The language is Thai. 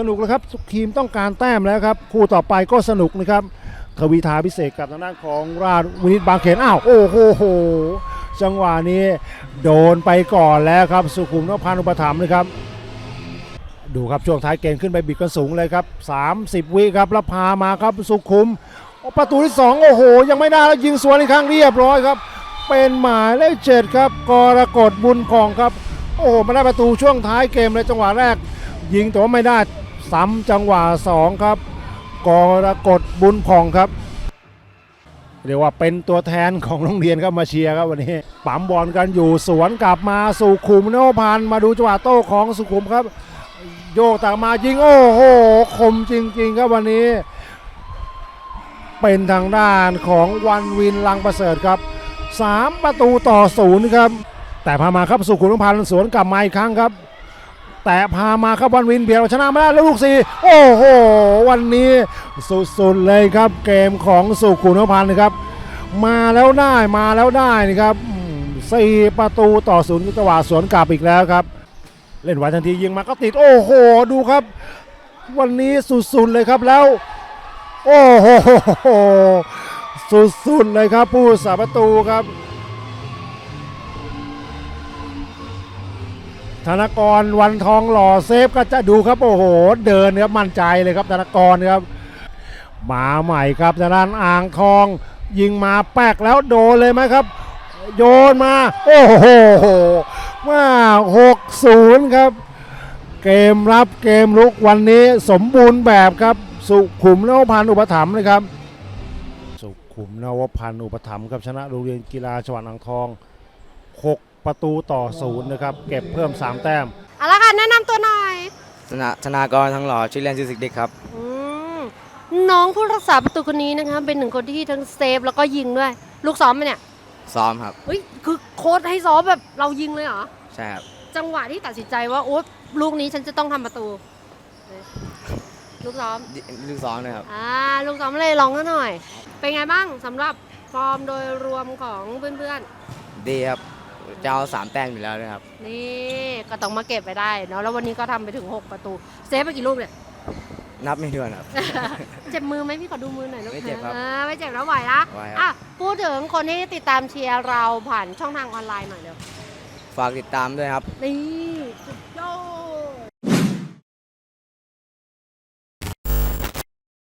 สนุกแล้วครับทุกทีมต้องการแต้มแล้วครับ คู่ต่อไปก็สนุกนะครับทวีทาพิเศษกับทางด้านของราชวินิตบางเขนอ้าวโอ้โหโหจังหวะนี้โดนไปก่อนแล้วครับ สุขุมนพพันธ์อุปถัมภ์นะครับ ดูครับช่วงท้ายเกมขึ้นไปบิดกันสูงเลยครับ 30 วิครับแล้วพามาครับสุขุมโอประตูที่ 2 โอ้โห ยังไม่ได้แล้วยิงสวนอีกครั้งเรียบร้อยครับ เป็นหมายเลขเจ็ดครับกรกฎบุญพองครับ โอ้โหมาได้ประตูช่วงท้ายเกมเลยจังหวะแรกยิงแต่ว่าไม่ได้ ซ้ำจังหวะ2ครับกรกฎบุญพองครับ เรียกว่าเป็นตัวแทนของโรงเรียนครับมาเชียร์ครับวันนี้ปั๊มบอลกันอยู่สวนกลับมาสุขุมโนพันมาดูจังหวะโต้ของสุขุมครับ โยกต่างมายิงโอ้โหคมจริง ๆ ครับวันนี้ เป็นทางด้านของวันวินลังประเสริฐครับ 3 ประตูต่อศูนย์ครับ แต่พามาครับสุขุมพันสวนกลับมาอีกครั้งครับ แต่พามาครับวันวินเบียร์ชนะไม่ได้แล้วลูกสี่โอ้โห วันนี้สุดๆเลยครับเกมของสุขุมพันธ์นะครับ มาแล้วได้มาแล้วได้นะครับสี่ประตูต่อศูนย์จังหวะสวนกลับอีกแล้วครับ เล่นไว้ทันทียิงมาก็ติดโอ้โหดูครับ วันนี้สุดๆเลยครับแล้ว โอ้โหสุดๆเลยครับผู้สาประตูครับ ธนกรวันทองหล่อเซฟก็จะดูครับโอ้โห เดินครับมั่นใจเลยครับธนกรครับมาใหม่ครับทางด้านอ่างทอง ยิงมาแปกแล้วโดนเลยไหมครับ โยนมา โอ้โหมาหกศูนย์ครับ เกมรับเกมลุกวันนี้สมบูรณ์แบบครับ สุขุมนวพันธ์อุปถัมภ์นะครับ สุขุมนวพันธ์อุปถัมภ์ครับชนะโรงเรียนกีฬาจังหวัดอ่างทอง6 ประตูต่อศูนย์นะครับเก็บเพิ่ม 3 แต้ม เอาละค่ะแนะนำตัวหน่อยธนาธนากรทั้งหล่อชื่อเล่นชื่อสิกเด็กครับ อืมน้องผู้รักษาประตูคนนี้นะคะเป็นหนึ่งคนที่ทั้งเซฟแล้วก็ยิงด้วย ลูกซ้อมไหมเนี่ยซ้อมครับ เฮ้ยคือโค้ชให้ซ้อมแบบเรายิงเลยเหรอ ใช่ครับ จังหวะที่ตัดสินใจว่าโอ๊ยลูกนี้ฉันจะต้องทำประตู ลูกซ้อมดิลูกซ้อมเลยครับ อ่าลูกซ้อมเลยลองกันหน่อย เป็นไงบ้างสำหรับฟอร์มโดยรวมของเพื่อนดีครับ จะเอาสามแต้มอยู่แล้วนะครับๆนี่ก็ต้องมาเก็บไปได้เนาะแล้ววันนี้ก็ทำไปถึง 6 ประตู เซฟไปกี่ลูกเนี่ย นับไม่ถ้วนครับ เจ็บมือไหมพี่ขอดูมือหน่อยลูกไม่เจ็บครับออไม่เจ็บแล้วไหวนะไหวครับ อะพูดถึงคนที่ติดตามเชียร์เราผ่านช่องทางออนไลน์หน่อยเร็วฝากติดตามด้วยครับ นี่